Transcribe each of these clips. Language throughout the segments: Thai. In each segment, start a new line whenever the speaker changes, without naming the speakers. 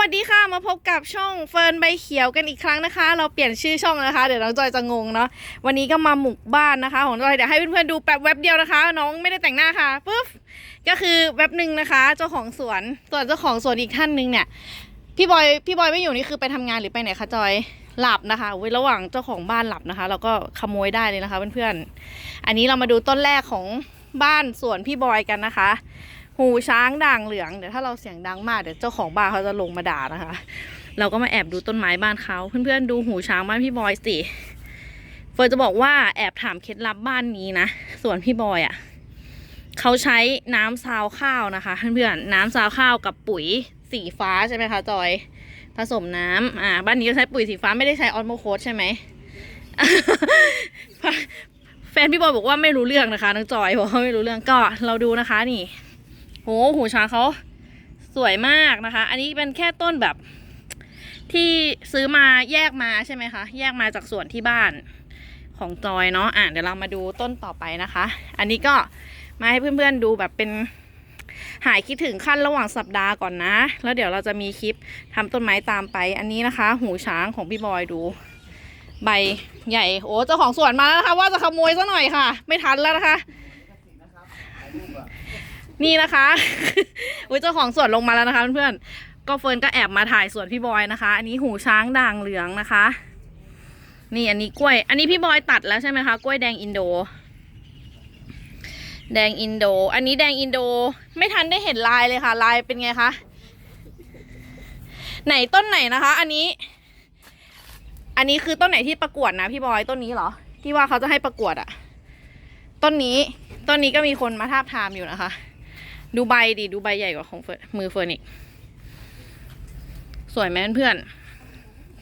วัสดีค่ะมาพบกับช่องเฟิร์นใบเขียวกันอีกครั้งนะคะ เราเปลี่ยนชื่อช่องนะคะ เดี๋ยวน้องจอยจะงงเนาะวันนี้ก็มาหมุกบ้านนะคะ ของจอยเดี๋ยวให้เพื่อนๆดูแป๊บแวบเดียวนะคะ น้องไม่ได้แต่งหน้าค่ะปุ๊บก็คือแวบหนึ่งนะคะ เจ้าของสวนส่วนเจ้าของสวนอีกท่านหนึ่งเนี่ยพี่บอยพี่บอยไม่อยู่นี่คือไปทำงานหรือไปไหนคะจอยหลับนะคะเว้ยระหว่างเจ้าของบ้านหลับนะคะ เราก็ขโมยได้เลยนะคะเพื่อนๆอันนี้เรามาดูต้นแรกของบ้านสวนพี่บอยกันนะคะ หูช้างด่างเหลืองเดี๋ยวถ้าเราเสียงดังมากเดี๋ยวเจ้าของบ้านเขาจะลงมาด่านะคะ เราก็มาแอบดูต้นไม้บ้านเขาเพื่อนๆดูหูช้างบ้านพี่บอยสิเฟิร์นจะบอกว่าแอบถามเคล็ดลับบ้านนี้นะส่วนพี่บอยอะ่ะเขาใช้น้ำซาวข้าวนะคะเพื่อนๆน้ำซาวข้าวกับปุ๋ยสีฟ้าใช่ไหมคะจอย ผสมน้ำอ่าบ้านนี้ก็ใช้ปุ๋ยสีฟ้าไม่ได้ใช้ออนโมโคสใช่ไหมแฟนพี่บอยบอกว่าไม่รู้เรื่องนะคะน้องจอยบอกว่าไม่รู้เรื่องก็เราดูนะคะนี่ โหหูช้างเขาสวยมากนะคะ อันนี้เป็นแค่ต้นแบบที่ซื้อมาแยกมาใช่ไหมคะ แยกมาจากสวนที่บ้านของจอยเนาะ อะเดี๋ยวเรามาดูต้นต่อไปนะคะ อันนี้ก็มาให้เพื่อนๆดูแบบเป็นหายคิดถึงขั้นระหว่างสัปดาห์ก่อนนะ แล้วเดี๋ยวเราจะมีคลิปทำต้นไม้ตามไป อันนี้นะคะ หูช้างของพี่บอยดู ใบใหญ่ โอ้เจ้าของสวนมาแล้วนะคะ ว่าจะขโมยซะหน่อยค่ะ ไม่ทันแล้วนะคะ นี่นะคะอุ้ยเจ้าของสวนลงมาแล้วนะคะเพื่อนๆก็เฟิร์นก็แอบมาถ่ายสวนพี่บอยนะคะ อันนี้หูช้างด่างเหลืองนะคะ นี่อันนี้กล้วย อันนี้พี่บอยตัดแล้วใช่ไหมคะกล้วยแดงอินโด แดงอินโด อันนี้แดงอินโด ไม่ทันได้เห็นลายเลยค่ะ ลายเป็นไงคะไหนต้นไหนนะคะ อันนี้ อันนี้คือต้นไหนที่ประกวดนะพี่บอยต้นนี้เหรอ ที่ว่าเขาจะให้ประกวดอะต้นนี้ ต้นนี้ก็มีคนมาทาบทามอยู่นะคะ ดูใบดิดูใบใหญ่กว่าของเฟิร์นมือเฟิร์นอีก สวยไหมเพื่อน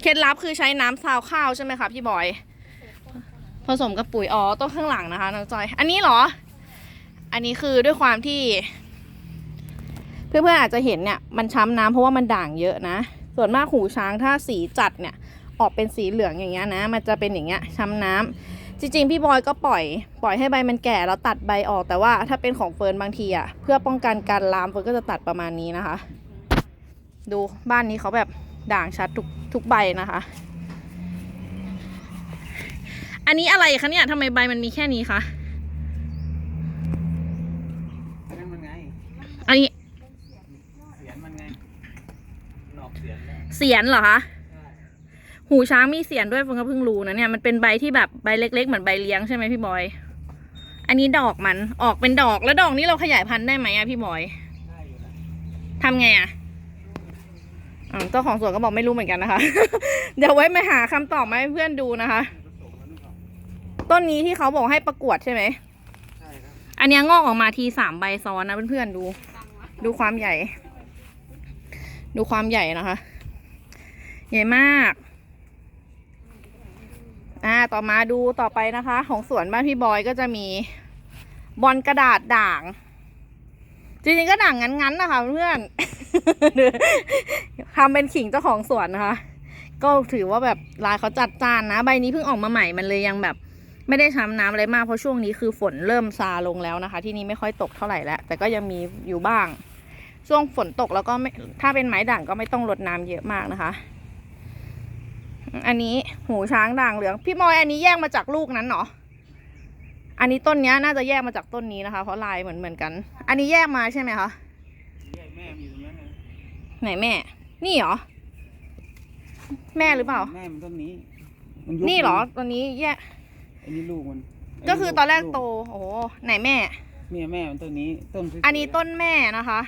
เคล็ดลับคือใช้น้ำซาวข้าวใช่ไหมคะพี่บอย ผสมกับปุ๋ยอ๋อต้นข้างหลังนะคะน้องจอย อันนี้เหรอ อันนี้คือด้วยความที่ เพื่อนๆอาจจะเห็นเนี่ยมันช้ำน้ำเพราะว่ามันด่างเยอะนะ ส่วนมากหูช้างถ้าสีจัดเนี่ย ออกเป็นสีเหลืองอย่างเงี้ยนะ มันจะเป็นอย่างเงี้ยช้ำน้ำ จริงๆ พี่บอยก็ปล่อย ปล่อยให้ใบมันแก่แล้วตัดใบออก แต่ว่าถ้าเป็นของเฟิร์นบางทีอะเพื่อป้องกันการลามเฟิร์นก็จะตัดประมาณนี้นะคะ ดูบ้านนี้เขาแบบด่างชัดทุกทุกใบนะคะ อันนี้อะไรคะเนี่ยทำไมใบมันมีแค่นี้คะ
นั่นมันไง
อันนี้
เสียนมันไงหนอกเสียนแล้ว
เสียนเหรอคะ
ใช่
หูช้างมีเสียนด้วยเฟิร์นก็เพิ่งรู้นะเนี่ยมันเป็นใบที่แบบใบเล็ก ๆ เหมือนใบเลี้ยงใช่ไหมพี่บอย อันนี้ดอกมันออกเป็นดอกแล้วดอกนี้เราขยายพันธุ์ได้ไหมอะพี่บอย
ได้อยู่นะ
ทำไงอะเจ้าของสวนก็บอกไม่รู้เหมือนกันนะคะ เดี๋ยวไว้มาหาคำตอบมาให้เพื่อนดูนะคะ ต้นนี้ที่เขาบอกให้ประกวดใช่ไหม
ใช่ครับ
อันนี้งอกออกมาทีสามใบซ้อนนะเพื่อนๆดู ดูความใหญ่ ดูความใหญ่นะคะ ใหญ่มาก อ่าต่อมาดูต่อไปนะคะ ของสวนบ้านพี่บอยก็จะมีบอลกระดาษด่าง จริงๆก็ด่างงั้นๆนะคะเพื่อนทำเป็นขิงเจ้าของสวนนะคะ ก็ถือว่าแบบลายเขาจัดจานนะ ใบนี้เพิ่งออกมาใหม่มันเลยยังแบบ ไม่ได้ช้ำน้ำอะไรมากเพราะช่วงนี้คือฝนเริ่มซาลงแล้วนะคะ ที่นี่ไม่ค่อยตกเท่าไหร่แล้วแต่ก็ยังมีอยู่บ้าง ช่วงฝนตกแล้วก็ไม่ถ้าเป็นไม้ด่างก็ไม่ต้องรดน้ำเยอะมากนะคะ อันนี้หูช้างด่างเหลือง พี่มอยอันนี้แยกมาจากลูกนั้นเหรออันนี้ต้นเนี้ยน่าจะแยกมาจากต้นนี้นะคะ เพราะลายเหมือนเหมือนกัน อันนี้แยกมาใช่ไหมคะ
แยกแม่มันอยู่ตรงนั้นนะ
ไหนแม่ นี่เหรอ แม่หรือเปล่า
แม่มันต้นนี้มัยุบ
นี่เหรอตัวนี้แยก
อันนี้ลูกมัน
ก็คือตอนแรก
ลู
โต โอ้โหไหนแม่
เนี่ยแม่มันต้นนี้ ต้นสวยๆ
อันนี้ต้นแม่นะคะ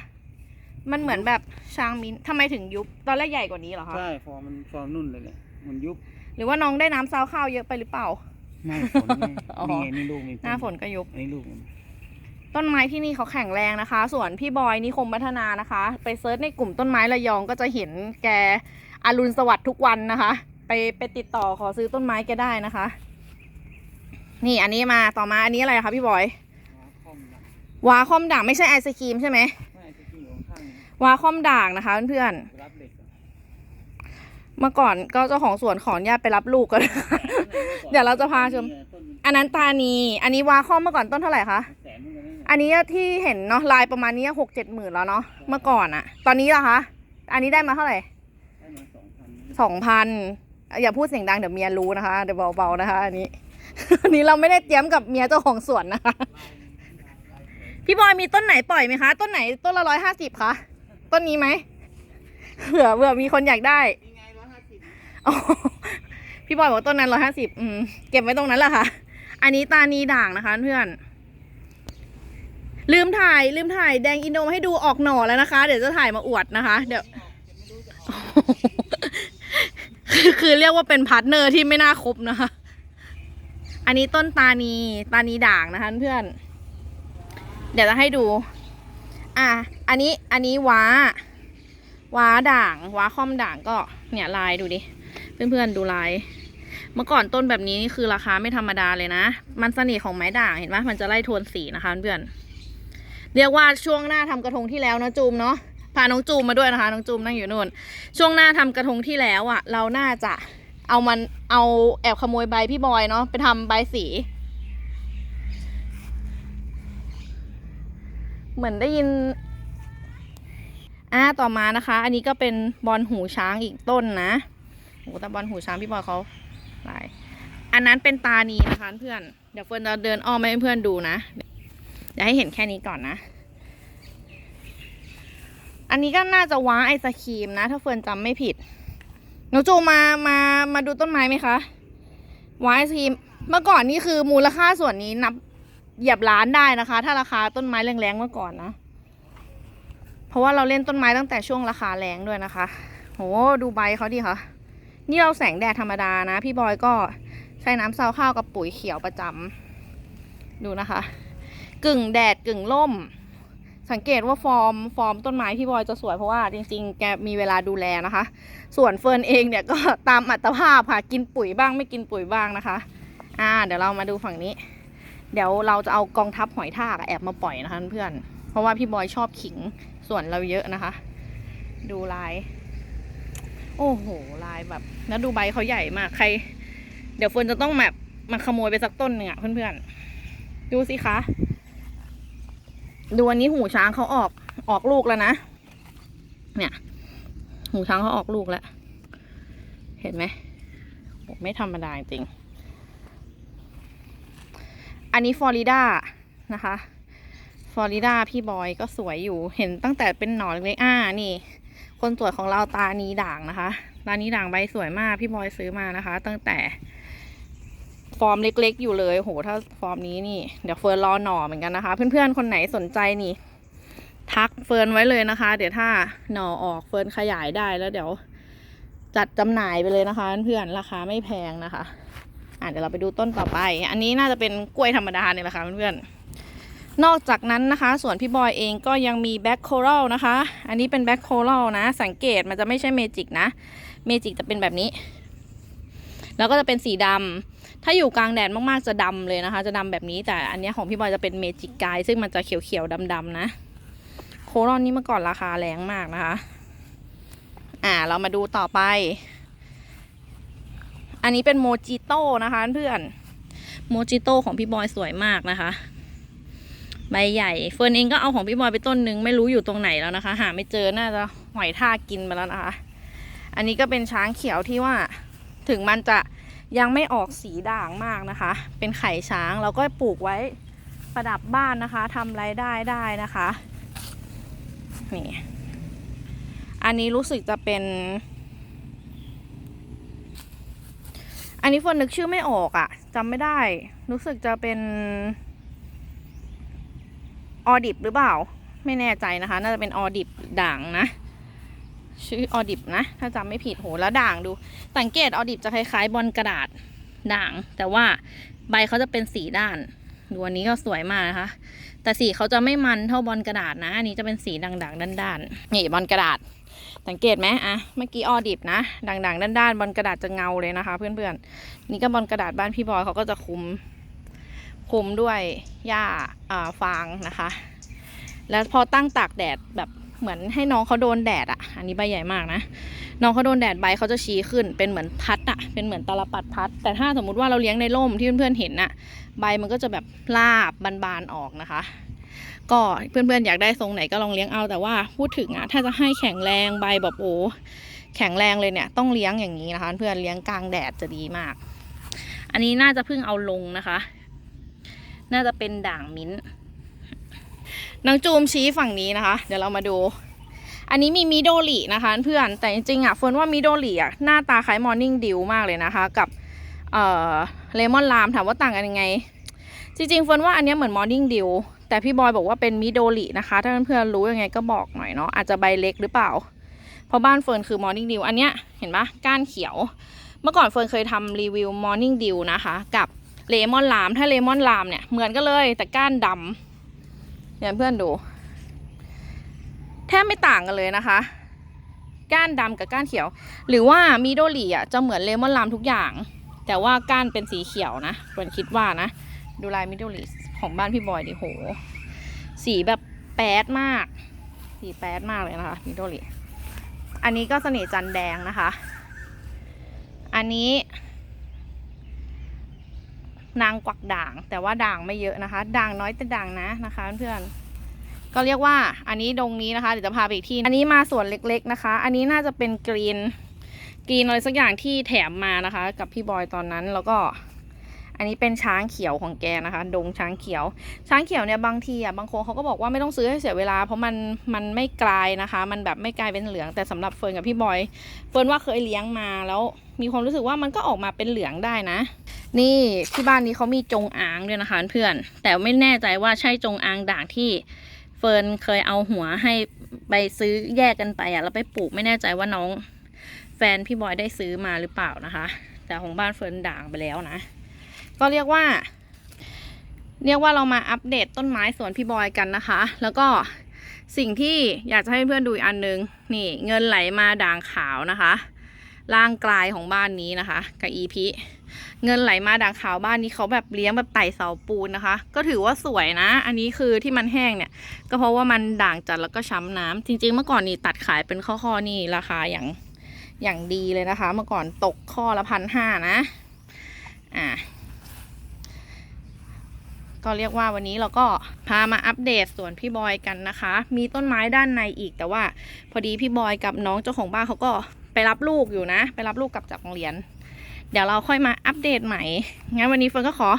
มันเหมือนแบบช้างมิ้นทำไมถึงยุบ ตอนแรกใหญ่กว่านี้เหรอคะ
ใช่ ฟอร์มมันฟอร์มนุ่นเลยเนี่ย มันยุบ
หรือว่าน้องได้น้ำซาวข้าวเยอะไปหรือเปล่า
ไม่ฝนไง
อ๋อ
นี่ไงนี่ลูกนี่
หน้าฝนก็ยุบ
อันนี้ลูกมัน
ต้นไม้ที่นี่เขาแข็งแรงนะคะ ส่วนพี่บอยนิคมพัฒนานะคะ ไปเซิร์ชในกลุ่มต้นไม้ระยองก็จะเห็นแกอรุณสวัสดิ์ทุกวันนะคะ ไปไปติดต่อขอซื้อต้นไม้แกได้นะคะ นี่อันนี้มาต่อมาอันนี้อะไรคะพี่บอย
คอมนะ
วาคอมด่างไม่ใช่ไอศครีมใช่ไหม
ไม่จะกินอยู่ข้างๆนี่
วาคอมด่างนะคะเพื่อนๆ
รับ เมื่
อก่อนก็เจ้าของสวนขออนุญาตไปรับลูกกันเดี๋ยวเราจะพาชม อันนั้นตานี อันนี้วาคอมเมื่อก่อนต้นเท่าไหร่คะ
อันนี้
ที่เห็นเนาะลายประมาณนี้หกเจ็ดหมื่นแล้วเนาะ เมื่อก่อนอะตอนนี้ล่ะคะ อันนี้ได้มาเท่าไหร่
สองพัน
สองพันอย่าพูดเสียงดังเดี๋ยวเมียรู้นะคะ เดี๋ยวเบาๆนะคะ อันนี้ อันนี้เราไม่ได้เตรียมกับเมียเจ้าของสวนนะคะ พี่บอยมีต้นไหนปล่อยไหมคะ ต้นไหนต้นละร้อยห้าสิบคะ ต้นนี้ไหมเผื่อเผื่อมีคนอยากได้ พี่บอยบอกต้นนั้นร้อยห้าสิบเก็บไว้ตรงนั้นแหละค่ะ อันนี้ตานีด่างนะคะเพื่อน ลืมถ่าย ลืมถ่ายแดงอินโดมาให้ดูออกหน่อแล้วนะคะ เดี๋ยวจะถ่ายมาอวดนะคะ เดี๋ยว คือคือเรียกว่าเป็นพาร์ทเนอร์ที่ไม่น่าคบนะคะ อันนี้ต้นตานีตานีด่างนะคะเพื่อน เดี๋ยวจะให้ดู อะ อันนี้ อันนี้ว้า ว้าด่าง ว้าค่อมด่างก็ เนี่ยลายดูดิ เพื่อนๆดูลาย เมื่อก่อนต้นแบบนี้นี่คือราคาไม่ธรรมดาเลยนะ มันเสน่ห์ของไม้ด่างเห็นไหมมันจะไล่โทนสีนะคะเพื่อนเรียกว่าช่วงหน้าทำกระทงที่แล้วนะจูมเนาะพาน้องจูมมาด้วยนะคะน้องจูมนั่งอยู่นู่น ช่วงหน้าทำกระทงที่แล้วอะ่ะ เราน่าจะเอามันเอาแอบขโมยใบพี่บอยเนาะไปทำใบสี เหมือนได้ยินอ่าต่อมานะคะ อันนี้ก็เป็นบอลหูช้างอีกต้นนะ โอ้แต่บอลหูช้างพี่บอยเขาลายอันนั้นเป็นตานีนะคะเพื่อน เดี๋ยวเฟิร์นจะเดินอ้อมให้เพื่อนดูนะเดี๋ยวให้เห็นแค่นี้ก่อนนะ อันนี้ก็น่าจะว้าไอศครีมนะ ถ้าเฟิร์นจำไม่ผิดหน้องจูมามามาดูต้นไม้ไหมคะว้าไอศครีมเมื่อก่อนนี่คือมูลค่าส่วนนี้นับเหยียบล้านได้นะคะ ถ้าราคาต้นไม้แรงๆเมื่อก่อนนะ เพราะว่าเราเล่นต้นไม้ตั้งแต่ช่วงราคาแรงด้วยนะคะ โหดูใบเขาดิคะ นี่เราแสงแดดธรรมดานะ พี่บอยก็ใช้น้ำซาวข้าวกับปุ๋ยเขียวประจำดูนะคะ กึ่งแดดกึ่งล่ม สังเกตว่าฟอร์มฟอร์มต้นไม้พี่บอยจะสวยเพราะว่าจริง ๆ แกมีเวลาดูแลนะคะ ส่วนเฟิร์นเองเนี่ยก็ตามอัตภาพค่ะ กินปุ๋ยบ้างไม่กินปุ๋ยบ้างนะคะ อ่า เดี๋ยวเรามาดูฝั่งนี้ เดี๋ยวเราจะเอากองทัพหอยทากแอบมาปล่อยนะคะเพื่อน เพราะว่าพี่บอยชอบขิงส่วนเราเยอะนะคะ ดูลาย โอ้โห ลายแบบแล้วดูใบเขาใหญ่มากใคร เดี๋ยวเฟิร์นจะต้องแบบมาขโมยไปสักต้นหนึ่งอะเพื่อนๆ ดูสิคะ ดูอันนี้หูช้างเขาออกออกลูกแล้วนะ เนี่ย หูช้างเขาออกลูกแล้ว เห็นไหมไม่ธรรมดาจริง อันนี้ฟลอริดานะคะ ฟลอริดาพี่บอยก็สวยอยู่ เห็นตั้งแต่เป็นหนอนเล็กๆอ่านี่ คนสวยของเราตานีด่างนะคะ ตานีด่างใบสวยมากพี่บอยซื้อมานะคะ ตั้งแต่ ฟอร์มเล็กๆอยู่เลยโหถ้าฟอร์มนี้นี่เดี๋ยวเฟิร์นรอหน่อเหมือนกันนะคะ เพื่อนๆคนไหนสนใจนี่ ทักเฟิร์นไว้เลยนะคะ เดี๋ยวถ้าหน่อออกเฟิร์นขยายได้แล้วเดี๋ยว จัดจำหน่ายไปเลยนะคะ เพื่อนๆราคาไม่แพงนะคะอะเดี๋ยวเราไปดูต้นต่อไป อันนี้น่าจะเป็นกล้วยธรรมดาเนี่ยแหละค่ะเพื่อนๆ นอกจากนั้นนะคะส่วนพี่บอยเองก็ยังมีแบ็คโครลนะคะ อันนี้เป็นแบ็คโครลนะ สังเกตมันจะไม่ใช่เมจิกนะ เมจิกจะเป็นแบบนี้ แล้วก็จะเป็นสีดำถ้าอยู่กลางแดดมากๆจะดำเลยนะคะ จะดำแบบนี้แต่อันนี้ของพี่บอยจะเป็นเมจิกกายซึ่งมันจะเขียวๆดำๆนะ โครอนนี่เมื่อก่อนราคาแรงมากนะคะ อ่าเรามาดูต่อไป อันนี้เป็นโมจิโต้นะคะเพื่อนโมจิโต้ของพี่บอยสวยมากนะคะ ใบใหญ่ เฟิร์นเองก็เอาของพี่บอยไปต้นนึง ไม่รู้อยู่ตรงไหนแล้วนะคะ หาไม่เจอน่าจะหอยท่ากกินไปแล้วนะคะ อันนี้ก็เป็นช้างเขียวที่ว่า ถึงมันจะยังไม่ออกสีด่างมากนะคะ เป็นไข่ช้างเราก็ปลูกไว้ประดับบ้านนะคะทำรายได้ได้นะคะนี่อันนี้รู้สึกจะเป็น อันนี้ฝนนึกชื่อไม่ออกอะ่ะจำไม่ได้ รู้สึกจะเป็น ออดิบหรือเปล่า ไม่แน่ใจนะคะ น่าจะเป็นออดิบด่างนะ ชื่อออดิบนะ ถ้าจำไม่ผิดโหแล้วด่างดู สังเกตออดิบจะคล้ายๆบอลกระดาษด่าง แต่ว่าใบเขาจะเป็นสีด้านดูอันนี้ก็สวยมากนะคะ แต่สีเขาจะไม่มันเท่าบอลกระดาษนะ อันนี้จะเป็นสีด่างๆด้านๆนี่บอลกระดาษ สังเกตไหมอะเมื่อกี้ออดิบนะ ด่างๆด้านๆบอลกระดาษจะเงาเลยนะคะ เพื่อนๆ นี่ก็บอลกระดาษบ้านพี่บอยเขาก็จะคุม คุมด้วยหญ้าฟางนะคะ แล้วพอตั้งตากแดดแบบเหมือนให้น้องเขาโดนแดดอะ่ะ อันนี้ใบใหญ่มากนะ น้องเขาโดนแดดใบเขาจะชี้ขึ้น เป็นเหมือนพัดอะเป็นเหมือนตลปัดพัด แต่ถ้าสมมุติว่าเราเลี้ยงในร่มที่เพื่อนๆเห็นอะใบมันก็จะแบบลาบบานๆออกนะคะ ก็เพื่อนๆอยากได้ทรงไหนก็ลองเลี้ยงเอา แต่ว่าพูดถึงอะ ถ้าจะให้แข็งแรงใบแบบโอ้แข็งแรงเลยเนี่ย ต้องเลี้ยงอย่างนี้นะคะ เพื่อนเลี้ยงกลางแดดจะดีมาก อันนี้น่าจะเพิ่งเอาลงนะคะ น่าจะเป็นด่างมิ้นท์นางจูมชี้ฝั่งนี้นะคะ เดี๋ยวเรามาดู อันนี้มีมิโดรินะคะเพื่อนแต่จริงๆอะเฟิร์นว่ามิโดริอะหน้าตาคล้ายมอร์นิ่งดิวมากเลยนะคะ กับเอ่อเลมอนลามถามว่าต่างกันยังไง จริงๆเฟิร์นว่าอันนี้เหมือนมอร์นิ่งดิวแต่พี่บอยบอกว่าเป็นมิโดรินะคะ ถ้าเพื่อนๆรู้ยังไงก็บอกหน่อยเนาะอาจจะใบเล็กหรือเปล่า เพราะบ้านเฟิร์นคือมอร์นิ่งดิวอันเนี้ยเห็นปะก้านเขียว เมื่อก่อนเฟิร์นเคยทำรีวิวมอร์นิ่งดิวนะคะ กับ เลมอนลาม ถ้าเลมอนลามเนี่ยเหมือนกันเลยแต่ก้านดำเดี๋ยเพื่อนดู แทบไม่ต่างกันเลยนะคะ ก้านดำกับก้านเขียว หรือว่ามิโดริอะจะเหมือนเลมอนลามทุกอย่าง แต่ว่าก้านเป็นสีเขียวนะเฟิร์นคิดว่านะ ดูลายมิโดริของบ้านพี่บอยดิโห สีแบบแป๊ดมาก สีแป๊ดมากเลยนะคะมิโดริอันนี้ก็เสน่ห์จันแดงนะคะ อันนี้ นางกวักด่าง แต่ว่าด่างไม่เยอะนะคะ ด่างน้อยแต่ด่างนะนะคะเพื่อนๆก็เรียกว่าอันนี้ดงนี้นะคะเดี๋ยวจะพาไปอีกที่ อันนี้มาส่วนเล็ก ๆนะคะ อันนี้น่าจะเป็นกรีนกรีนอะไรสักอย่างที่แถมมานะคะ กับพี่บอยตอนนั้นแล้วก็ อันนี้เป็นช้างเขียวของแกนะคะ ดงช้างเขียว ช้างเขียวเนี่ยบางทีอะบางคนเขาก็บอกว่าไม่ต้องซื้อให้เสียเวลา เพราะมันมันไม่กลายนะคะ มันแบบไม่กลายเป็นเหลืองแต่สำหรับเฟิร์นกับพี่บอย เฟิร์นว่าเคยเลี้ยงมาแล้ว มีความรู้สึกว่ามันก็ออกมาเป็นเหลืองได้นะ นี่ที่บ้านนี้เขามีจงอางด้วยนะคะเพื่อนแต่ไม่แน่ใจว่าใช่จงอางด่างที่เฟิร์นเคยเอาหัวให้ไปซื้อแยกกันไปอะแล้วไปปลูกไม่แน่ใจว่าน้อง แฟนพี่บอยได้ซื้อมาหรือเปล่านะคะ แต่ของบ้านเฟิร์นด่างไปแล้วนะ ก็เรียกว่า เรียกว่าเรามาอัปเดตต้นไม้สวนพี่บอยกันนะคะ แล้วก็สิ่งที่อยากจะให้เพื่อนดูอีกอันนึง นี่เงินไหลมาด่างขาวนะคะ ร่างกลายของบ้านนี้นะคะ กับอีพีเงินไหลมาด่างขาวบ้านนี้เขาแบบเลี้ยงแบบไต่เสาปูนนะคะ ก็ถือว่าสวยนะ อันนี้คือที่มันแห้งเนี่ย ก็เพราะว่ามันด่างจัดแล้วก็ช้ำน้ำจริง ๆ เมื่อก่อนนี่ตัดขายเป็นข้อๆนี่ราคาอย่างอย่างดีเลยนะคะ เมื่อก่อนตกข้อละพันห้านะ อ่าก็เรียกว่าวันนี้เราก็พามาอัปเดตสวนพี่บอยกันนะคะ มีต้นไม้ด้านในอีกแต่ว่า พอดีพี่บอยกับน้องเจ้าของบ้านเขาก็ รับลูกอยู่นะ ไปรับลูกกลับจากโรงเรียน เดี๋ยวเราค่อยมาอัปเดตใหม่ งั้นวันนี้เฟิร์นก็ขอ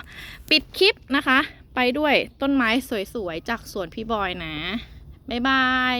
ปิดคลิปนะคะ ไปด้วยต้นไม้สวยๆ จากสวนพี่บอยนะ บ๊ายบาย